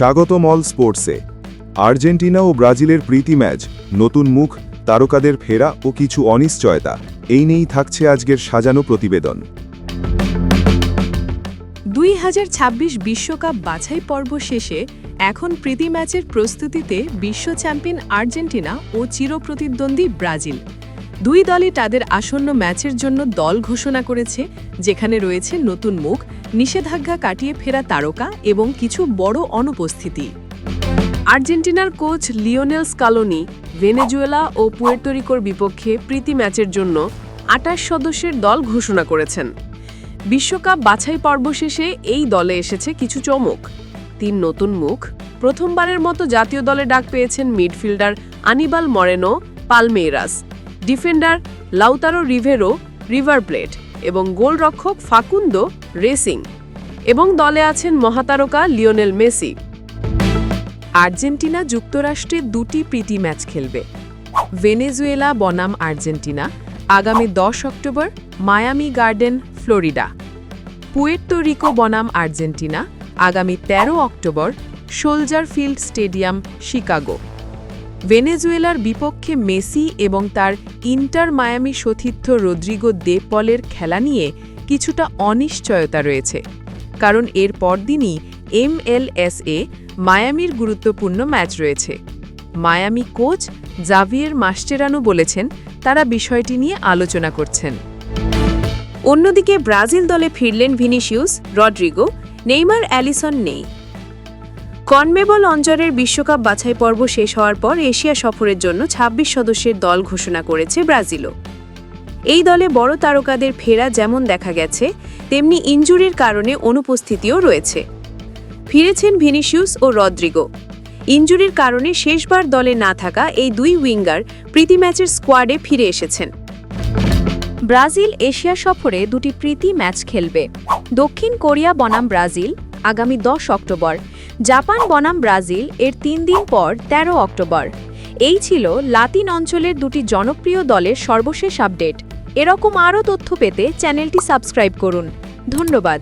স্বাগতম all স্পোর্টসে। Argentina ও ব্রাজিলের প্রীতি match, নতুন মুখ, তারকাদের ফেরা ও কিছু অনিশ্চয়তা, এই নিয়েই থাকছে আজকের সাজানো প্রতিবেদন। দুই বিশ্বকাপ বাছাই পর্ব শেষে এখন প্রীতি ম্যাচের প্রস্তুতিতে বিশ্ব চ্যাম্পিয়ন আর্জেন্টিনা ও চিরপ্রতিদ্বন্দ্বী ব্রাজিল। দুই দলই তাদের আসন্ন ম্যাচের জন্য দল ঘোষণা করেছে, যেখানে রয়েছে নতুন মুখ, নিষেধাজ্ঞা কাটিয়ে ফেরা তারকা এবং কিছু বড় অনুপস্থিতি। আর্জেন্টিনার কোচ লিওনেল স্কালোনি ভেনেজুয়েলা ও পুয়ের্তোরিকোর বিপক্ষে প্রীতি ম্যাচের জন্য আটাশ সদস্যের দল ঘোষণা করেছেন। বিশ্বকাপ বাছাই পর্ব শেষে এই দলে এসেছে কিছু চমক। তিন নতুন মুখ, প্রথমবারের মতো জাতীয় দলে ডাক পেয়েছেন midfielder Anibal Moreno Palmeiras. Defender Lautaro Rivero, River Plate এবং গোলরক্ষক ফাকুন্দো রেসিং এবং দলে আছেন মহাতারকা লিওনেল মেসি। আর্জেন্টিনা যুক্তরাষ্ট্রে দুটি প্রীতি ম্যাচ খেলবে। ভেনেজুয়েলা বনাম আর্জেন্টিনা আগামী দশ October Miami Gardens, Florida. Puerto Rico বনাম আর্জেন্টিনা আগামী ১৩ October Soldier Field stadium, Chicago. ভেনেজুয়েলার বিপক্ষে মেসি এবং তার ইন্টার মায়ামি সতীর্থ রদ্রিগো দে পলের খেলা নিয়ে কিছুটা অনিশ্চয়তা রয়েছে, কারণ এর পরদিনই এমএলএসএ মায়ামির গুরুত্বপূর্ণ ম্যাচ রয়েছে। মায়ামি কোচ জাভিয়ের মাস্টেরানো বলেছেন, তারা বিষয়টি নিয়ে আলোচনা করছেন। অন্যদিকে ব্রাজিল দলে ফিরলেন ভিনিসিউস রড্রিগো নেইমার অ্যালিসন নেই। কনমেবল অঞ্চলের বিশ্বকাপ বাছাই পর্ব শেষ হওয়ার পর এশিয়া সফরের জন্য ২৬ সদস্যের দল ঘোষণা করেছে ব্রাজিলও। এই দলে বড় তারকাদের ফেরা যেমন দেখা গেছে, তেমনি ইনজুরির কারণে অনুপস্থিতিও রয়েছে। ফিরেছেন ভিনিসিউস ও রদ্রিগো। ইনজুরির কারণে শেষবার দলে না থাকা এই দুই উইঙ্গার প্রীতি ম্যাচের স্কোয়াডে ফিরে এসেছেন। ব্রাজিল এশিয়া সফরে দুটি প্রীতি ম্যাচ খেলবে। দক্ষিণ কোরিয়া বনাম ব্রাজিল আগামী দশ অক্টোবর। জাপান বনাম ব্রাজিল এর তিন দিন পর ১৩ অক্টোবর। এই ছিল লাতিন অঞ্চলের দুটি জনপ্রিয় দলের সর্বশেষ আপডেট। এরকম আরও তথ্য পেতে চ্যানেলটি সাবস্ক্রাইব করুন। ধন্যবাদ।